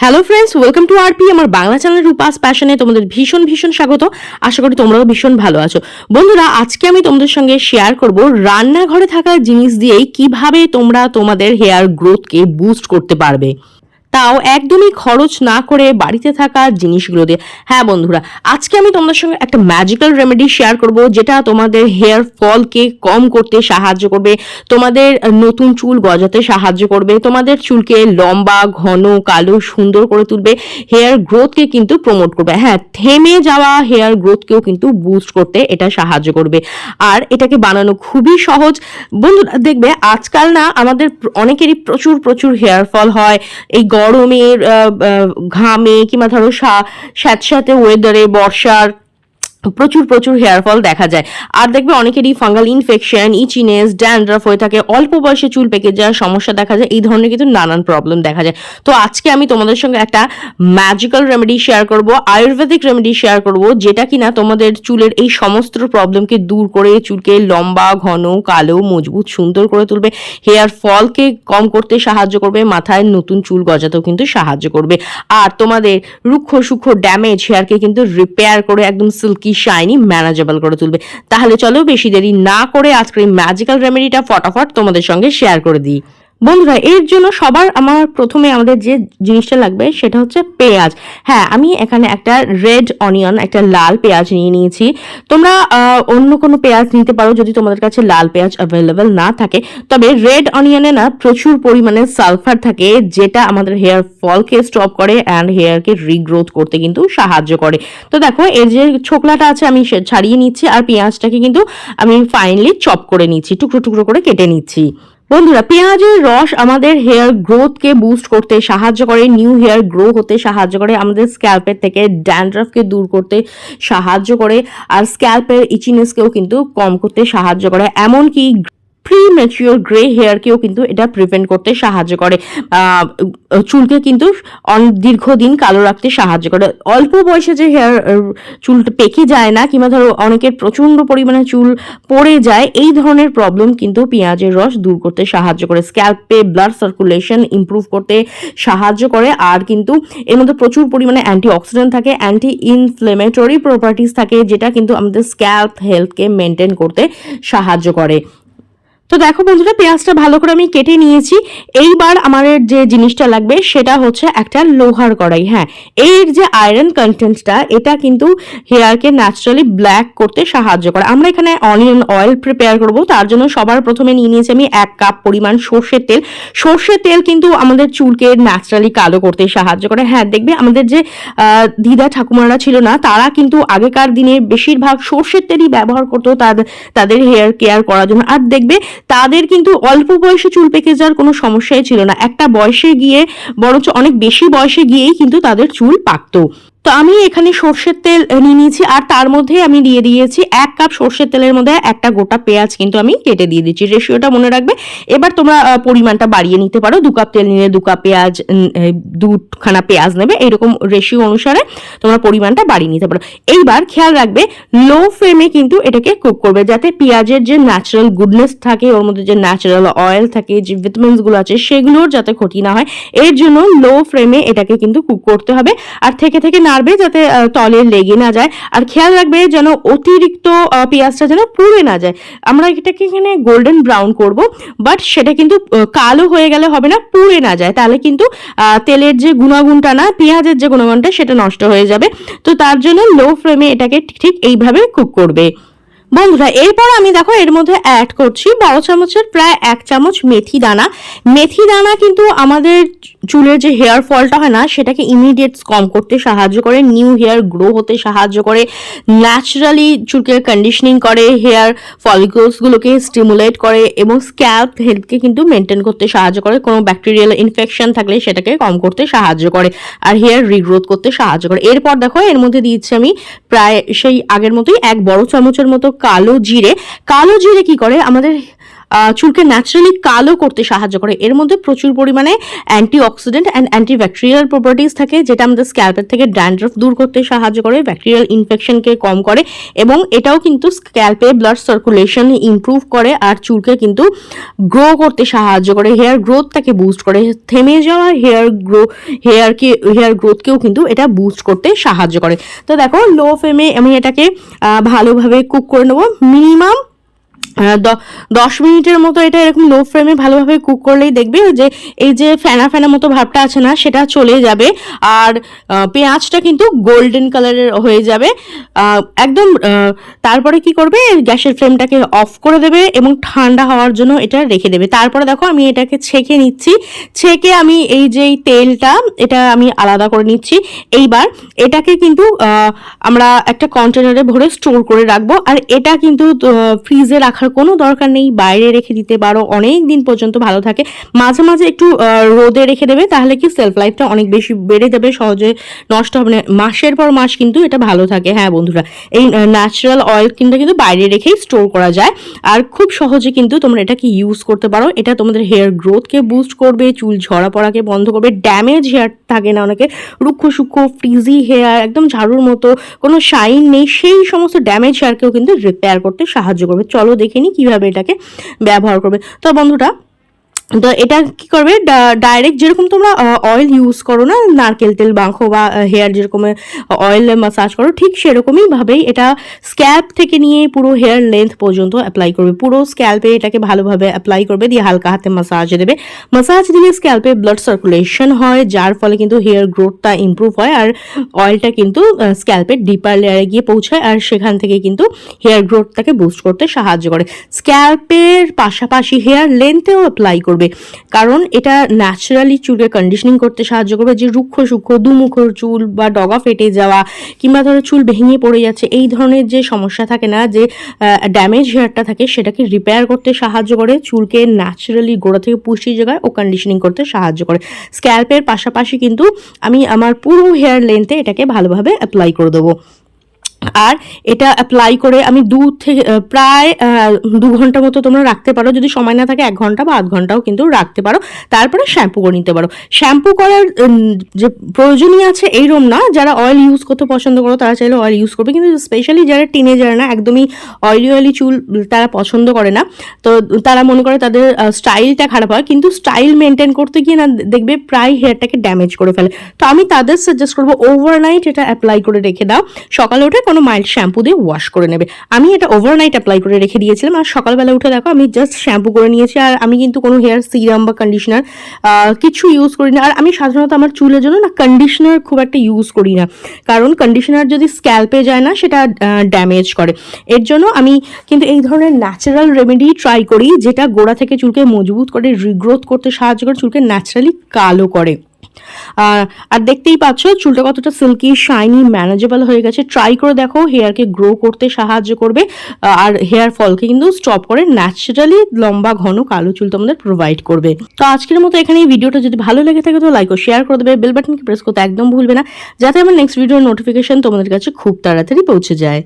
Hello friends welcome to R আমার Bangla channel Rupa's প্যাশনে তোমাদের ভীষণ ভীষণ স্বাগত। আশা করি তোমরাও ভীষণ ভালো আছো। বন্ধুরা, আজকে আমি তোমাদের সঙ্গে শেয়ার করব রান্নাঘরে থাকা জিনিস দিয়েই কীভাবে তোমরা তোমাদের হেয়ার গ্রোথকে বুস্ট করতে পারবে। তাও একদমই খরচ না করে বাড়িতে থাকা জিনিসগুলো দিয়ে। হ্যাঁ বন্ধুরা, আজকে আমি তোমাদের সঙ্গে একটা ম্যাজিক্যাল রেমেডি শেয়ার করব, যেটা তোমাদের হেয়ার ফলকে কম করতে সাহায্য করবে, তোমাদের নতুন চুল গজাতে সাহায্য করবে, তোমাদের চুলকে লম্বা, ঘন, কালো, সুন্দর করে তুলবে হেয়ার গ্রোথকে কিন্তু প্রমোট করবে। হ্যাঁ থেমে যাওয়া হেয়ার গ্রোথকেও কিন্তু বুস্ট করতে এটা সাহায্য করবে। আর এটাকে বানানো খুবই সহজ। বন্ধুরা, দেখবে আজকাল না আমাদের অনেকেরই প্রচুর প্রচুর হেয়ার ফল হয়। এই গরমের ঘামে কিংবা ধরো স্যাঁতস্যাঁতে ওয়েদারে বর্ষার প্রচুর প্রচুর হেয়ার ফল দেখা যায়। আর দেখবে অনেকেরই ফাঙ্গাল ইনফেকশন ইচিনেস ড্যান্ড্রাফ হয়ে থাকে, অল্প বয়সে চুল পেকে যাওয়ার সমস্যা দেখা যায়, এই ধরনের কিন্তু নানান প্রবলেম দেখা যায়। তো আজকে আমি তোমাদের সঙ্গে একটা ম্যাজিক্যাল রেমেডি শেয়ার করব, আয়ুর্বেদিক রেমেডি শেয়ার করব, যেটা কিনা তোমাদের চুলের এই সমস্ত প্রবলেমকে দূর করে, চুলকে লম্বা, ঘন, কালো, মজবুত, সুন্দর করে তুলবে হেয়ার ফলকে কম করতে সাহায্য করবে, মাথায় নতুন চুল গজাতেও কিন্তু সাহায্য করবে। আর তোমাদের রুক্ষ সূক্ষ্ম ড্যামেজ হেয়ারকে কিন্তু রিপেয়ার করে একদম সিল্কি শাইনি ম্যানেজেবল করে তুলবে। তাহলে চলো বেশি দেরি না করে আজকের এই ম্যাজিক্যাল রেমেডিটা ফটাফট তোমাদের সঙ্গে শেয়ার করে দিই। বন্ধুরা, এর জন্য সবার আমার প্রথমে আমাদের যে জিনিসটা লাগবে সেটা হচ্ছে পেঁয়াজ। হ্যাঁ আমি এখানে একটা রেড অনিয়ন একটা লাল পেঁয়াজ নিয়ে নিয়েছি। তোমরা অন্য কোনো পেঁয়াজ নিতে পারো যদি তোমাদের কাছে লাল পেঁয়াজ অ্যাভেলেবেল না থাকে। তবে রেড অনিয়নে না প্রচুর পরিমাণে সালফার থাকে, যেটা আমাদের হেয়ার ফলকে স্টপ করে অ্যান্ড হেয়ারকে রিগ্রোথ করতে কিন্তু সাহায্য করে। তো দেখো, এর যে ছোকলাটা আছে আমি ছাড়িয়ে নিচ্ছি আর পেঁয়াজটাকে কিন্তু আমি ফাইনলি চপ করে নিচ্ছি, টুকরো টুকরো করে কেটে নিচ্ছি। বন্ধুরা, পেঁয়াজের রস আমাদের হেয়ার গ্রোথকে বুস্ট করতে সাহায্য করে নিউ হেয়ার গ্রো হতে সাহায্য করে, আমাদের স্ক্যাল্পের থেকে ড্যান্ড্রাফকে দূর করতে সাহায্য করে, আর স্ক্যাল্পের ইচিনেসকেও কিন্তু কম করতে সাহায্য করে। এমনকি প্রি ম্যাচিওর গ্রে হেয়ারকেও কিন্তু এটা প্রিভেন্ট করতে সাহায্য করে। চুলকে কিন্তু দীর্ঘদিন কালো রাখতে সাহায্য করে। অল্প বয়সে যে হেয়ার চুলটা পেকে যায় না, কিংবা ধরো অনেকের প্রচণ্ড পরিমাণে চুল পড়ে যায়, এই ধরনের প্রবলেম কিন্তু পেঁয়াজের রস দূর করতে সাহায্য করে। স্ক্যাল্পে ব্লাড সার্কুলেশন ইমপ্রুভ করতে সাহায্য করে, আর কিন্তু এর মধ্যে প্রচুর পরিমাণে অ্যান্টি অক্সিডেন্ট থাকে অ্যান্টি ইনফ্লেমেটরি প্রপার্টিস থাকে, যেটা কিন্তু আমাদের স্ক্যাল্প হেলথকে মেনটেন করতে সাহায্য করে। তো দেখো বন্ধুরা, পেঁয়াজটা ভালো করে আমি কেটে নিয়েছি। এইবার আমার যে জিনিসটা লাগবে সেটা হচ্ছে একটা লোহার কড়াই। হ্যাঁ এর যে আয়রন কন্টেন্টটা এটা কিন্তু হেয়ারকে ন্যাচারালি ব্ল্যাক করতে সাহায্য করে। আমরা এখানে অনিয়ন অয়েল প্রিপেয়ার করব। তার জন্য সবার প্রথমে নিয়ে নিয়েছি আমি এক কাপ পরিমাণ সর্ষের তেল। সর্ষের তেল কিন্তু আমাদের চুলকে ন্যাচারালি কালো করতে সাহায্য করে। হ্যাঁ দেখবে আমাদের যে দিদা ঠাকুমারা ছিল না, তারা কিন্তু আগেকার দিনে বেশিরভাগ সর্ষের তেলই ব্যবহার করতো তাদের তাদের হেয়ার কেয়ার করার জন্য। আর দেখবে তাদের কিন্তু অল্প বয়সে চুল পেকে যাওয়ার কোনো সমস্যাই ছিল না। একটা বয়সে গিয়ে বরঞ্চ অনেক বেশি বয়সে গিয়েই কিন্তু তাদের চুল পাকতো। তো আমি এখানে সর্ষের তেল নিয়ে নিয়েছি আর তার মধ্যে আমি দিয়ে দিয়েছি এক কাপ সর্ষের তেলের মধ্যে একটা গোটা পেঁয়াজ কিন্তু আমি কেটে দিয়ে দিচ্ছি। রেশিওটা মনে রাখবে। এবার তোমরা পরিমাণটা বাড়িয়ে নিতে পারো। দু কাপ তেল নিলে দু কাপ পেঁয়াজ দুখানা পেঁয়াজ নেবে। এরকম রেশিও অনুসারে তোমরা পরিমাণটা বাড়িয়ে নিতে পারো। এইবার খেয়াল রাখবে লো ফ্লেমে কিন্তু এটাকে কুক করবে যাতে পেঁয়াজের যে ন্যাচারাল গুডনেস থাকে, ওর মধ্যে যে ন্যাচারাল অয়েল থাকে, যে ভিটামিনসগুলো আছে, সেগুলোর যাতে ক্ষতি না হয়, এর জন্য লো ফ্লেমে এটাকে কিন্তু কুক করতে হবে। আর থেকে থেকে নাড়বে যাতে তলে লেগে না যায়। আর খেয়াল রাখবে যেন অতিরিক্ত পেঁয়াজটা যেন পুড়ে না যায়। আমরা এটাকে এখানে গোল্ডেন ব্রাউন করব বাট সেটা কিন্তু কালো হয়ে গেলে হবে না, পুড়ে না যায়। তাহলে কিন্তু তেলের যে গুণাগুণটা না, পেঁয়াজের যে গুণাগুণটা, সেটা নষ্ট হয়ে যাবে। তো তার জন্য লো ফ্লেমে এটাকে ঠিক এইভাবে কুক করবে। বন্ধুরা, এরপর আমি দেখো এর মধ্যে অ্যাড করছি বড় চামচের প্রায় এক চামচ মেথি দানা। মেথি দানা কিন্তু আমাদের চুলের যে হেয়ার ফলটা হয় না, সেটাকে ইমিডিয়েট কম করতে সাহায্য করে নিউ হেয়ার গ্রো হতে সাহায্য করে ন্যাচারালি চুলকে কন্ডিশনিং করে হেয়ার ফলিকলসগুলোকে স্টিমুলেট করে এবং স্ক্যাল্প হেলথকে কিন্তু মেনটেন করতে সাহায্য করে। কোনো ব্যাকটেরিয়াল ইনফেকশন থাকলে সেটাকে কম করতে সাহায্য করে আর হেয়ার রিগ্রোথ করতে সাহায্য করে। এরপর দেখো, এর মধ্যে দিচ্ছি আমি প্রায় সেই আগের মতোই এক বড় চামচের মতো কালো জিরে। কালো জিরে কি করে? আমাদের চুলকে ন্যাচারালি কালো করতে সাহায্য করে। এর মধ্যে প্রচুর পরিমাণে anti oxidant and anti bacterial properties থাকে, যেটা আমাদের স্ক্যাল্পের থেকে ড্যান্ড্রফ দূর করতে সাহায্য করে ব্যাকটেরিয়াল ইনফেকশনকে কম করে, এবং এটাও কিন্তু স্ক্যাল্পে ব্লাড সার্কুলেশন ইমপ্রুভ করে, আর চুলকে কিন্তু গ্রো করতে সাহায্য করে হেয়ার গ্রোথটাকে বুস্ট করে। থেমে যাওয়া হেয়ার গ্রো হেয়ারকে হেয়ার গ্রোথকেও কিন্তু এটা বুস্ট করতে সাহায্য করে। তো দেখো লো ফ্লেমে আমি এটাকে ভালোভাবে কুক করে নেব। মিনিমাম দশ মিনিটের মতো এটা এরকম লো ফ্লেমে ভালোভাবে কুক করলেই দেখবে যে এই যে ফেনা ফেনা মতো ভাবটা আছে না, সেটা চলে যাবে। আর পেঁয়াজটা কিন্তু গোল্ডেন কালারের হয়ে যাবে। একদম তারপরে কি করবে? গ্যাসের ফ্লেমটাকে অফ করে দেবে এবং ঠান্ডা হওয়ার জন্য এটা রেখে দেবে। তারপরে দেখো, আমি এটাকে ছেঁকে নিচ্ছি। ছেঁকে আমি এই যে তেলটা, এটা আমি আলাদা করে নিচ্ছি। এইবার এটাকে কিন্তু আমরা একটা কন্টেনারে ভরে স্টোর করে রাখব। আর এটা কিন্তু ফ্রিজে রাখার কোনো দরকার নেই, বাইরে রেখে দিতে পারো, অনেক দিন পর্যন্ত ভালো থাকে। মাঝে মাঝে একটু রোদে রেখে দেবে, তাহলে কি সেলফ লাইফটা অনেক বেশি বেড়ে যাবে, সহজে নষ্ট হবে না। মাসের পর মাস কিন্তু এটা ভালো থাকে। হ্যাঁ বন্ধুরা, এই ন্যাচারাল অয়েল কিন্তু কিন্তু বাইরে রেখেই স্টোর করা যায়। আর খুব সহজে কিন্তু তোমরা এটাকে ইউজ করতে পারো। এটা তোমাদের হেয়ার গ্রোথকে বুস্ট করবে, চুল ঝরা পড়াকে বন্ধ করবে ড্যামেজ হেয়ার থাকে না, অনেকে রুক্ষ সুক্ষ ফ্রিজি হেয়ার একদম ঝাড়ুর মতো কোনো শাইন নেই, সেই সমস্ত ড্যামেজ হেয়ারকেও কিন্তু রিপেয়ার করতে সাহায্য করবে। চলো দেখে নিই কীভাবে এটাকে ব্যবহার করবে। তো বন্ধুরা তো এটা কি করবে? ডাইরেক্ট যেরকম তোমরা অয়েল ইউজ করো না, নারকেল তেল মাখো বা হেয়ার যেরকম অয়েল মাসাজ করো, ঠিক সেরকমই ভাবেই এটা স্ক্যাল্প থেকে নিয়ে পুরো হেয়ার লেন্থ পর্যন্ত অ্যাপ্লাই করবে। পুরো স্ক্যাল্পে এটাকে ভালোভাবে অ্যাপ্লাই করবে, দিয়ে হালকা হাতে মাসাজ দেবে। মাসাজ দিলে স্ক্যাল্পে ব্লাড সার্কুলেশন হয়, যার ফলে কিন্তু হেয়ার গ্রোথটা ইমপ্রুভ হয়, আর অয়েলটা কিন্তু স্ক্যাল্পের ডিপার লেয়ারে গিয়ে পৌঁছায়, আর সেখান থেকে কিন্তু হেয়ার গ্রোথটাকে বুস্ট করতে সাহায্য করে। স্ক্যাল্পের পাশাপাশি হেয়ার লেন্থেও অ্যাপ্লাই করবে। কারণ এটা ন্যাচারালি চুলকে কন্ডিশনিং করতে সাহায্য করবে যে রুক্ষ সূক্ষ্ম, দুমুখর চুল বা ডগা ফেটে যাওয়া কিংবা ধরো চুল ভেঙে পড়ে যাচ্ছে, এই ধরনের যে সমস্যা থাকে না, যে ড্যামেজ হেয়ারটা থাকে, সেটাকে রিপেয়ার করতে সাহায্য করে, চুলকে ন্যাচারালি গোড়া থেকে পুষ্টি জায়গায় ও কন্ডিশনিং করতে সাহায্য করে। স্ক্যাল্পের পাশাপাশি কিন্তু আমি আমার পুরো হেয়ার লেন্থে এটাকে ভালোভাবে অ্যাপ্লাই করে দেবো। আর এটা অ্যাপ্লাই করে আমি দু থেকে প্রায় দু ঘণ্টা মতো তোমরা রাখতে পারো। যদি সময় না থাকে এক ঘণ্টা বা আধ ঘন্টাও কিন্তু রাখতে পারো। তারপরে শ্যাম্পু করে নিতে পারো। শ্যাম্পু করার যে প্রয়োজনীয় আছে এইরকম না, যারা অয়েল ইউজ করতে পছন্দ করো, তারা চাইলে অয়েল ইউজ করবে। কিন্তু স্পেশালি যারা টিনেজার না, একদমই অয়েলি অয়েলি চুল তারা পছন্দ করে না। তো তারা মনে করে তাদের স্টাইলটা খারাপ হয়। কিন্তু স্টাইল মেনটেন করতে গিয়ে না দেখবে প্রায় হেয়ারটাকে ড্যামেজ করে ফেলে। তো আমি তাদের সাজেস্ট করব ওভারনাইট এটা অ্যাপ্লাই করে রেখে দাও। সকালে উঠে কোনো মাইল্ড শ্যাম্পু দিয়ে ওয়াশ করে নেবে। আমি এটা ওভারনাইট অ্যাপ্লাই করে রেখে দিয়েছিলাম আর সকালবেলা উঠে দেখো আমি জাস্ট শ্যাম্পু করে নিয়েছি আর আমি কিন্তু কোনো হেয়ার সিরাম বা কন্ডিশনার কিছু ইউজ করি না আর আমি সাধারণত আমার চুলের জন্য না কন্ডিশনার খুব একটা ইউজ করি না। কারণ কন্ডিশনার যদি স্ক্যাল্পে যায় না সেটা ড্যামেজ করে। এর জন্য আমি কিন্তু এই ধরনের ন্যাচারাল রেমেডি ট্রাই করি যেটা গোড়া থেকে চুলকে মজবুত করে রিগ্রোথ করতে সাহায্য করে, চুলকে ন্যাচারালি কালো করে। আর দেখতেই পাচ্ছ, চুলটা কতটা সিল্কি শাইনি ম্যানেজেবল হয়ে গেছে। ট্রাই করে দেখো হেয়ারকে গ্রো করতে সাহায্য করবে। আর হেয়ার ফলকে কিন্তু স্টপ করে ন্যাচারালি লম্বা, ঘন, কালো চুল তোমাদের প্রোভাইড করবে। তো আজকের মতো এখানে এই ভিডিওটা যদি ভালো লেগে থাকে তো লাইক ও শেয়ার করে দেবে। বেল বাটনকে প্রেস করতে একদম ভুলবে না, যাতে আমার নেক্সট ভিডিওর নোটিফিকেশন তোমাদের কাছে খুব তাড়াতাড়ি পৌঁছে যায়।